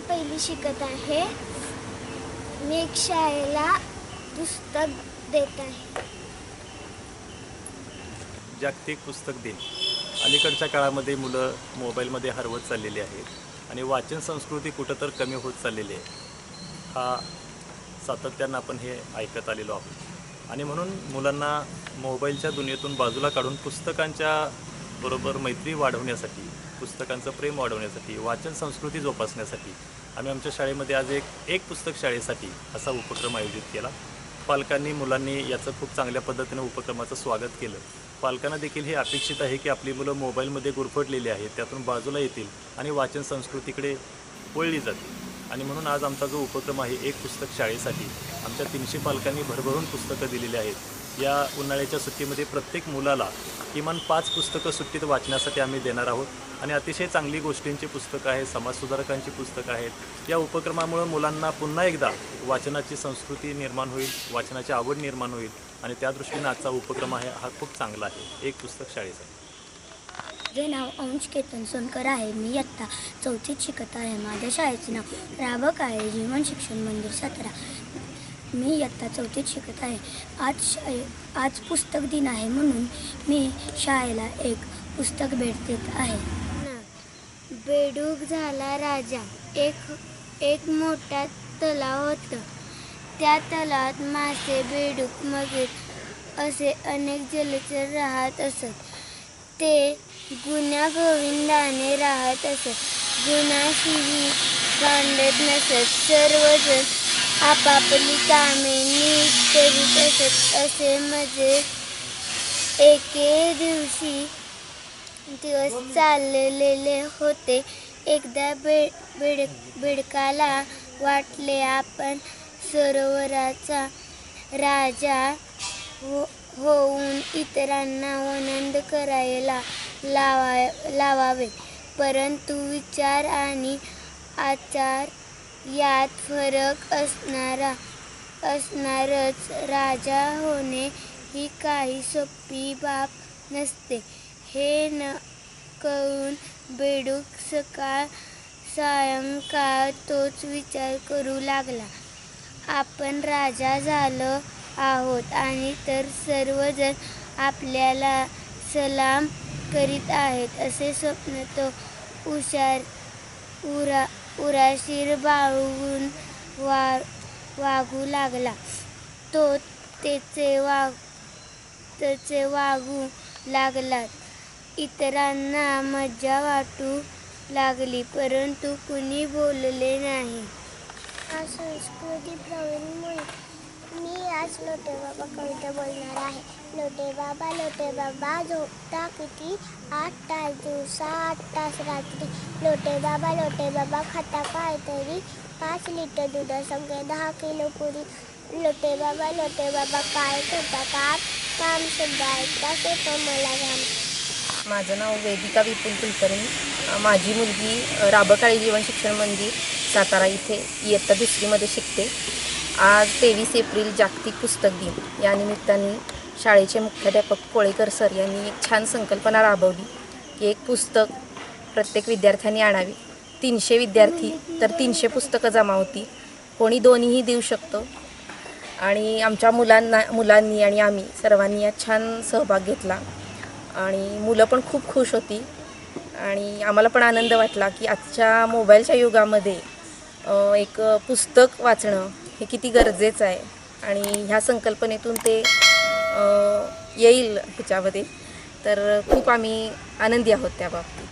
मी शिकत आहे. मी एक शाळेला पुस्तक देत आहे. जागतिक पुस्तक दिन. अलीकडच्या काळामध्ये मुलं मोबाईलमध्ये हरवत चाललेली आहेत आणि वाचन संस्कृती कुठं तर कमी होत चाललेली आहे. हा सातत्यानं आपण हे ऐकत आलेलो आहोत. आणि म्हणून मुलांना मोबाईलच्या दुनियेतून बाजूला काढून पुस्तकांच्या बरोबर मैत्री वाढवण्यासाठी पुस्तकांचं प्रेम वाढवण्यासाठी वाचन संस्कृती जोपासण्यासाठी आम्ही आमच्या शाळेमध्ये आज एक एक पुस्तक शाळेसाठी असा उपक्रम आयोजित केला. पालकांनी मुलांनी याचं खूप चांगल्या पद्धतीनं उपक्रमाचं स्वागत केलं. पालकांना देखील हे अपेक्षित आहे की आपली मुलं मोबाईलमध्ये गुरफटलेली आहेत त्यातून बाजूला येतील आणि वाचन संस्कृतीकडे वळली जातील. आणि म्हणून आज आमचा जो उपक्रम आहे एक पुस्तक शाळेसाठी आमच्या तीनशे पालकांनी भरभरून पुस्तकं दिलेली आहेत. या उन्हाळ्याच्या सुट्टीमध्ये प्रत्येक मुलाला किमान पाच पुस्तकं सुट्टीत वाचण्यासाठी आम्ही देणार आहोत. आणि अतिशय चांगली गोष्टींची पुस्तकं आहेत समाजसुधारकांची पुस्तकं आहेत. या उपक्रमामुळं मुलांना पुन्हा एकदा वाचनाची संस्कृती निर्माण होईल वाचनाची आवड निर्माण होईल. आणि त्या दृष्टीनं आजचा उपक्रम आहे हा खूप चांगला आहे. एक पुस्तक शाळेचा. माझे नाव अंश केतन सोनकर आहे मी इयत्ता चौथीत शिकत आहे. माझ्या शाळेचे नाव राबक आहे जीवन शिक्षण मंदिर सतरा. मी इयत्ता चौथीत शिकत आहे. आज शाळे आज पुस्तक दिन आहे म्हणून मी शाळेला एक पुस्तक भेट देत आहे. बेडूक झाला राजा. एक एक मोठा तलाव होता. त्या तलावात मासे बेडूक मगेर असे अनेक जलचर राहत असत. ते गुन्हा गोविंदाने राहत असत. गुन्हाशिही भांडत नसत. सर्वजण आपापली कामे नीट करीत असत असे म्हणजे एके दिवशी दिवस चाललेले होते एकदा बेड बेड बेडकाला वाटले आपण सरोवराचा राजा हो होऊन इतरांना आनंद करायला लावा लावावे परंतु विचार आणि आचार यात फरक असणारा असणारच. राजा होणे ही काही सोपी बाब नसते. हे न कळून बेडूक सकाळ सायंकाळ तोच विचार करू लागला. आपण राजा झालो आहोत आणि तर सर्वजण आपल्याला सलाम करीत आहेत असे स्वप्न तो हुशार उरा उराशीर बाळगून वा वागू लागला. तो त्याचे वाग त्याचे वागू लागला. इतरांना मज्जा वाटू लागली परंतु कुणी बोलले नाही. संस्कृती प्रवीण मी आज लोटे बाबा कविता बोलणार आहे. लोटे बाबा लोटे बाबा झोपता किती? आठ तास दिवसा आठ तास रात्री. लोटे बाबा लोटे बाबा खाता काय तरी? पाच लिटर दुधासंगे दहा किलो पुरी. लोटे बाबा लोटे बाबा काय करता का काम सुद्धा ऐकता ते पण मला घाम माझं नाव वेदिका विपुल कुलकर्णी. माझी मुलगी राबकाळी जीवन शिक्षण मंदिर सातारा इथे इयत्ता दुसरीमध्ये शिकते. आज तेवीस एप्रिल जागतिक पुस्तक दिन. या निमित्ताने शाळेचे मुख्याध्यापक कोळेकर सर यांनी एक छान संकल्पना राबवली की एक पुस्तक प्रत्येक विद्यार्थ्यांनी आणावी. तीनशे विद्यार्थी तर तीनशे पुस्तकं जमा होती. कोणी दोन्हीही देऊ शकतो. आणि आमच्या मुलांना मुलांनी आणि आम्ही सर्वांनी यात छान सहभाग घेतला. आणि मुलं पण खूप खुश होती. आणि आम्हाला पण आनंद वाटला की आजच्या मोबाईलच्या युगामध्ये एक पुस्तक वाचणं हे किती गरजेचं आहे आणि ह्या संकल्पनेतून ते येईल ह्याच्यामध्ये. तर खूप आम्ही आनंदी आहोत त्या बाबतीत.